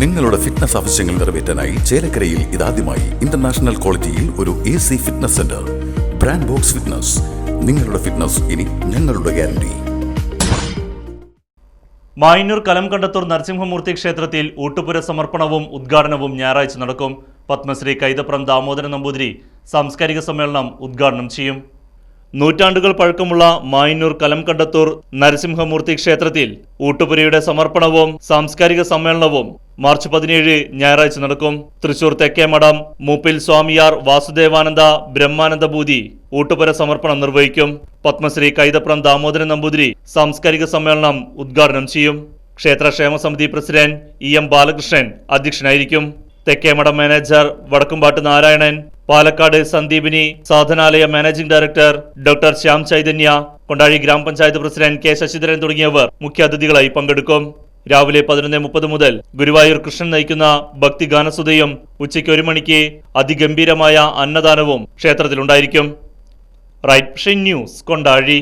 നിങ്ങളുടെ ഫിറ്റ്നസ് ആവശ്യങ്ങൾ നിറവേറ്റാനായി ചേലക്കരയിൽ ഇതാദ്യമായി ഇന്റർനാഷണൽ ക്വാളിറ്റിയിൽ ഒരു A C fitness centre brand Box fitness നിങ്ങളുടെ ഫിറ്റ്നസ് ഇനി ഞങ്ങളുടെ ഗ്യാരണ്ടി മായന്നൂർ കലം കണ്ടത്തൂർ നരസിംഹമൂർത്തി ക്ഷേത്രത്തിൽ ഊട്ടുപുര സമർപ്പണവും ഉദ്ഘാടനവും ഞായറാഴ്ച നടക്കും. പത്മശ്രീ കൈതപ്രം ദാമോദരൻ നമ്പൂതിരി സാംസ്കാരിക സമ്മേളനം ഉദ്ഘാടനം ചെയ്യും. നൂറ്റാണ്ടുകൾ പഴക്കമുള്ള മായന്നൂർ കലം കണ്ടത്തൂർ നരസിംഹമൂർത്തി ക്ഷേത്രത്തിൽ ഊട്ടുപുരയുടെ സമർപ്പണവും സാംസ്കാരിക സമ്മേളനവും മാർച്ച് പതിനേഴ് ഞായറാഴ്ച നടക്കും. തൃശൂർ തെക്കേമഠം മൂപ്പിൽ സ്വാമിയാർ വാസുദേവാനന്ദ ബ്രഹ്മാനന്ദ ഭൂതി ഊട്ടുപുര സമർപ്പണം നിർവഹിക്കും. പത്മശ്രീ കൈതപ്രം ദാമോദരൻ നമ്പൂതിരി സാംസ്കാരിക സമ്മേളനം ഉദ്ഘാടനം ചെയ്യും. ക്ഷേത്ര ക്ഷേമ സമിതി പ്രസിഡന്റ് ഇ എം ബാലകൃഷ്ണൻ അധ്യക്ഷനായിരിക്കും. Thekkemadom manager Vadakkumpattu Narayanan Palakkad Sandeepani Sadhanalaya managing director doctor Shyam Chaitanya Kondazhi ഗ്രാമപഞ്ചായത്ത് പ്രസിഡന്റ് കെ ശശിധരൻ തുടങ്ങിയവർ മുഖ്യാതിഥികളായി പങ്കെടുക്കും. രാവിലെ പതിനൊന്ന് മുപ്പത് മുതൽ ഗുരുവായൂർ കൃഷ്ണൻ നയിക്കുന്ന ഭക്തിഗാനസുതയും ഉച്ചയ്ക്ക് ഒരു മണിക്ക് അതിഗംഭീരമായ അന്നദാനവും ക്ഷേത്രത്തിലുണ്ടായിരിക്കും. Right news Kondazhy.